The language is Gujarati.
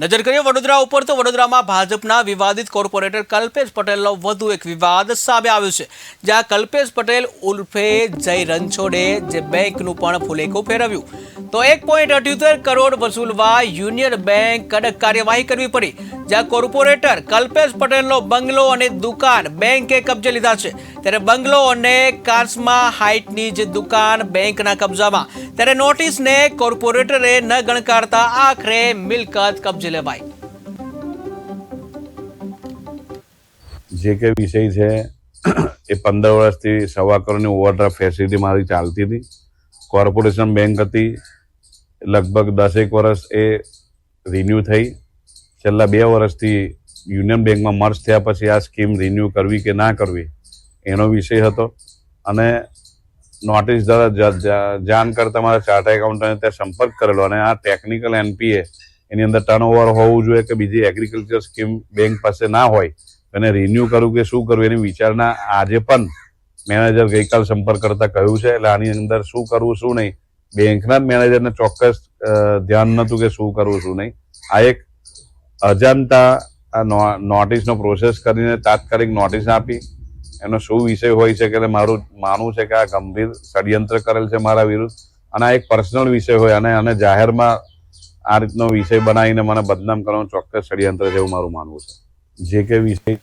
નજર કરીએ વડોદરા ઉપર તો વડોદરામાં ભાજપના વિવાદિત કોર્પોરેટર કલ્પેશ પટેલનો વધુ એક વિવાદ સામે આવ્યો છે, જ્યાં કલ્પેશ પટેલ ઉર્ફે જય રણછોડે જે બેંકનું પણ ફુલેકું ફેરવ્યું. તો એક પોઈન્ટ અઠ્યોતેર કરોડ વસૂલવા યુનિયન બેંક કડક કાર્યવાહી કરવી પડી, જ્યાં કોર્પોરેટર કલ્પેશ પટેલનો બંગલો અને દુકાન બેંકે કબજે લીધા છે. ત્યારે બંગલો અને કાર્સમાં હાઇટની જે દુકાન બેંકના કબજામાં. ત્યારે નોટિસને કોર્પોરેટરે ન ગણકારતા આખરે મિલકત કબજે લેવાઈ. જે કે વિષય છે, એ પંદર વર્ષથી સવા કરોડની ઓવરડ્રાફ્ટ ફેસિલિટી મારી ચાલતી હતી. કોર્પોરેશન બેંક હતી. લગભગ દસેક વર્ષ એ રિન્યૂ થઈ. છેલ્લા બે વર્ષથી યુનિયન બેંકમાં મર્જ થયા પછી આ સ્કીમ રિન્યૂ કરવી કે ના કરવી, એનો વિષય હતો. અને નોટિસ દ્વારા જાણ કરતા મારા ચાર્ટર એકાઉન્ટન્ટે ત્યાં સંપર્ક કરેલો અને આ ટેકનિકલ એનપીએ એની અંદર ટર્નઓવર હોવું જોઈએ કે બીજી એગ્રીકલ્ચર સ્કીમ બેંક પાસે ના હોય, એને રિન્યૂ કરવું કે શું કરવું એની વિચારણા આજે પણ મેનેજર ગઈકાલ સંપર્ક કરતા કહ્યું છે. એટલે આની અંદર શું કરવું, શું નહીં બેંકના જ મેનેજરને ચોક્કસ ધ્યાન નહોતું કે શું કરવું, શું નહીં. આ એક અજાણતા નોટિસનો પ્રોસેસ કરીને તાત્કાલિક નોટિસ આપી. એનો શું વિષય હોય છે કે મારું માનવું છે કે આ ગંભીર ષડયંત્ર કરેલ છે મારા વિરુદ્ધ. અને આ એક પર્સનલ વિષય હોય અને અને જાહેરમાં આ રીતનો વિષય બનાવીને મને બદનામ કરવાનું ચોક્કસ ષડયંત્ર છે એવું મારું માનવું છે. જે કે વિષય